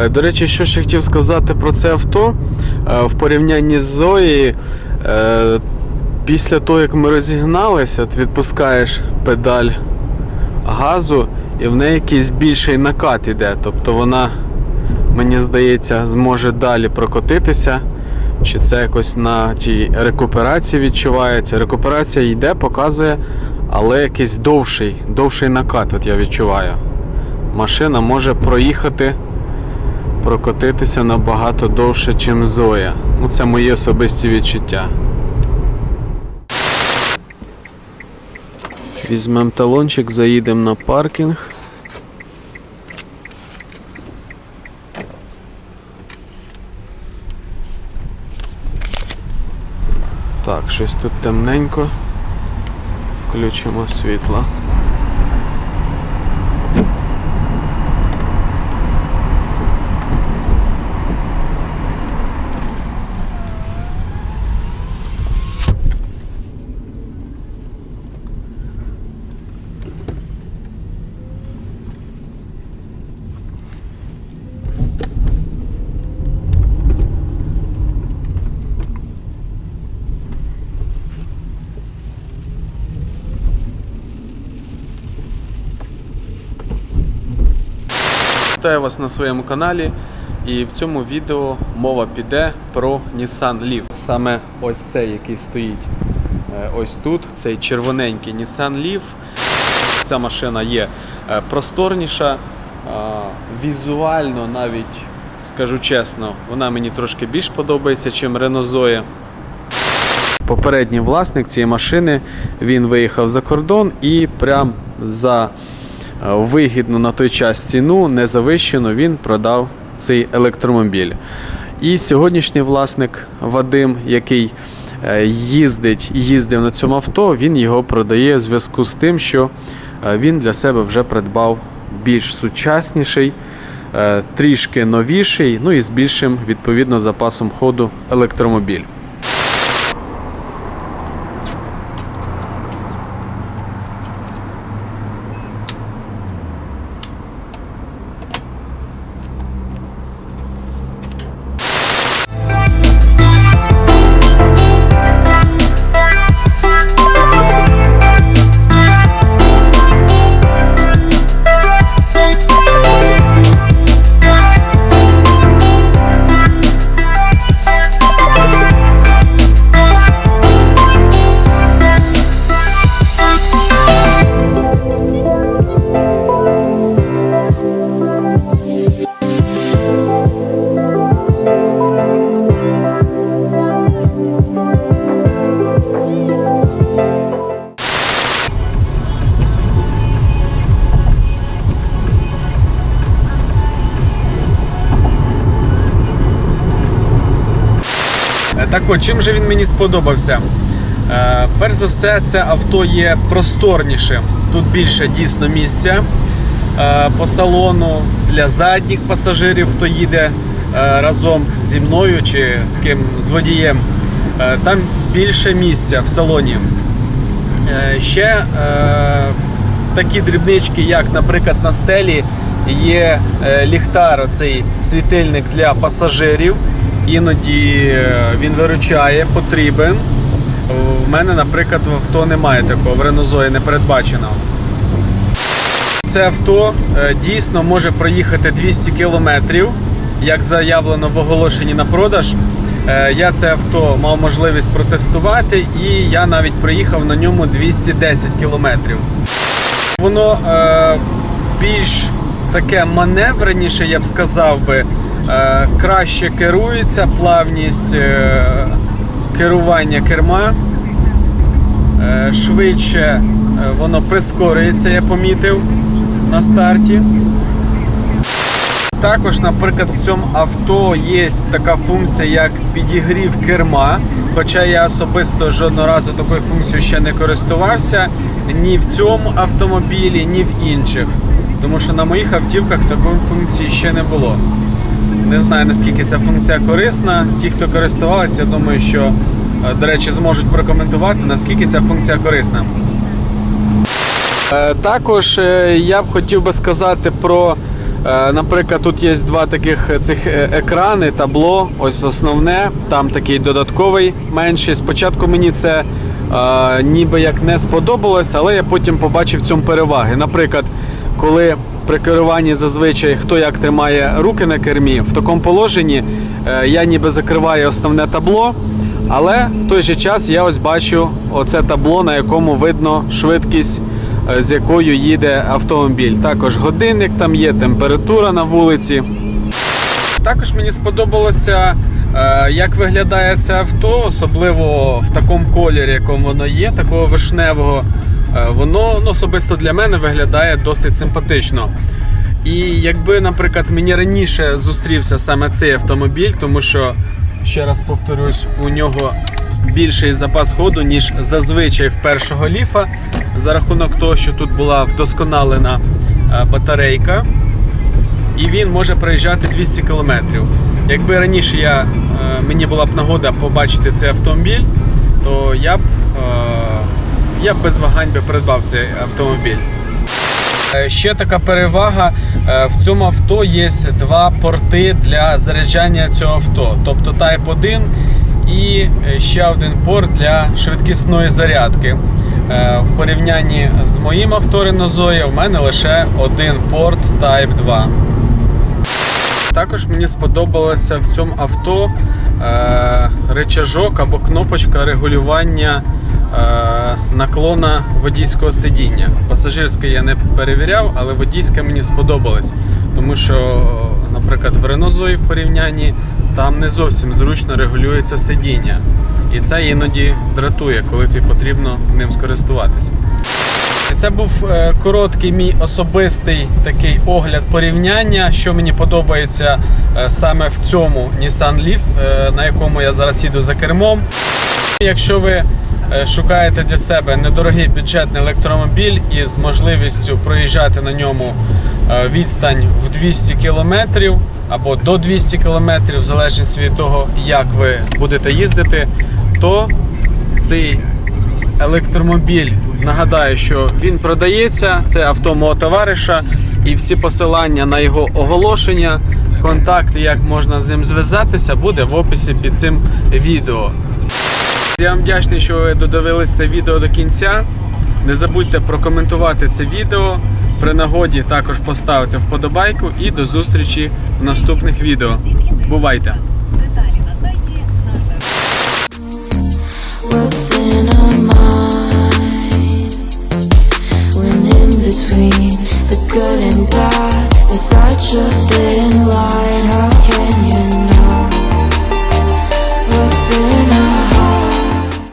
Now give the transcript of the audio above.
Е, До речі, що ще хотів сказати про це авто Е, в порівнянні з Зої. е, Після того, як ми розігналися, от відпускаєш педаль газу, і в неї якийсь більший накат іде. Тобто вона, мені здається, зможе далі прокотитися. Чи це якось на тій рекуперації відчувається? Рекуперація йде, показує, але якийсь довший, довший накат, от я відчуваю. Машина може проїхати, прокотитися набагато довше, ніж Зоя. Ну, це мої особисті відчуття. Візьмемо талончик, заїдемо на паркінг. Так, щось тут темненько. Включимо світло. Вітаю вас на своєму каналі. І в цьому відео мова піде про Nissan Leaf. Саме ось цей, який стоїть е, ось тут, цей червоненький Nissan Leaf. Ця машина є е, просторніша, е, візуально навіть, скажу чесно, вона мені трошки більш подобається, ніж Renault Zoe. Попередній власник цієї машини він виїхав за кордон і прям за вигідну на той час ціну, не завищену, він продав цей електромобіль. І сьогоднішній власник Вадим, який е, їздить їздив на цьому авто, він його продає в зв'язку з тим, що е, він для себе вже придбав більш сучасніший, е, трішки новіший, ну і з більшим відповідно запасом ходу електромобіль. Так от, чим же він мені сподобався? Е, перш за все, це авто є просторнішим. Тут більше дійсно місця е, по салону для задніх пасажирів, хто їде е, разом зі мною чи з ким з водієм. Е, там більше місця в салоні. Е, ще е, такі дрібнички, як, наприклад, на стелі є е, ліхтар, оцей світильник для пасажирів. Іноді е, він виручає, потрібен. В мене, наприклад, в авто немає такого, в Zoe не передбачено. Це авто е, дійсно може проїхати 200 кілометрів, як заявлено в оголошенні на продаж. Е, Я це авто мав можливість протестувати, і я навіть проїхав на ньому 210 кілометрів. Воно е, більш таке маневреніше, я б сказав би, краще керується, плавність е, керування керма. Е, швидше е, воно прискорюється, я помітив на старті. Також, наприклад, в цьому авто є така функція, як підігрів керма. Хоча я особисто жодного разу такою функцією ще не користувався ні в цьому автомобілі, ні в інших. Тому що на моїх автівках такої функції ще не було. Не знаю наскільки ця функція корисна. Ті, хто користувалися, я думаю, що, е, до речі, зможуть прокоментувати, наскільки ця функція корисна. Е, Також е, я б хотів би сказати про Наприклад, тут є два таких цих екрани, табло. Ось основне, там такий додатковий менший. Спочатку мені це ніби як не сподобалось, але я потім побачив в цьому переваги. Наприклад, коли при керуванні зазвичай хто як тримає руки на кермі, в такому положенні е, я ніби закриваю основне табло. Але в той же час я ось бачу оце табло, на якому видно швидкість, е, з якою їде автомобіль. Також годинник там є, температура на вулиці. Також мені сподобалося, е, як виглядає це авто, особливо в такому кольорі, якому воно є, такого вишневого. Е, Воно ну, особисто для мене виглядає досить симпатично. І якби, наприклад, мені раніше зустрівся саме цей автомобіль, тому що, ще раз повторюсь, у нього більший запас ходу, ніж зазвичай в першого ліфа, за рахунок того, що тут була вдосконалена е, батарейка і він може проїжджати 200 км. Якби раніше я, е, мені була б нагода побачити цей автомобіль, то я б, я без вагань би придбав цей автомобіль. Е, Ще така перевага: е, в цьому авто є два порти для заряджання цього авто, тобто Type 1 і е, ще один порт для швидкісної зарядки. В порівнянні з моїм авто Renault у мене лише один порт Type 2. Також мені сподобалося в цьому авто речажок або кнопочка регулювання наклона водійського сидіння. Пасажирське я не перевіряв, але водійське мені сподобалось. Тому що, наприклад, в Renault в порівнянні там не зовсім зручно регулюється сидіння. І це іноді дратує, коли тобі потрібно ним скористуватися. Це був е, короткий мій особистий такий огляд порівняння, що мені подобається е, саме в цьому Nissan Leaf, е, на якому я зараз їду за кермом. Якщо ви е, шукаєте для себе недорогий бюджетний електромобіль із можливістю проїжджати на ньому е, відстань в 200 км або до 200 км, в залежності від того, як ви будете їздити, то цей електромобіль. Нагадаю, що він продається, це авто мого товариша, і всі посилання на його оголошення, контакти, як можна з ним зв'язатися, буде в описі під цим відео. Я вам вдячний, що ви додивились це відео до кінця. Не забудьте прокоментувати це відео. При нагоді також поставити вподобайку і до зустрічі в наступних відео. Бувайте!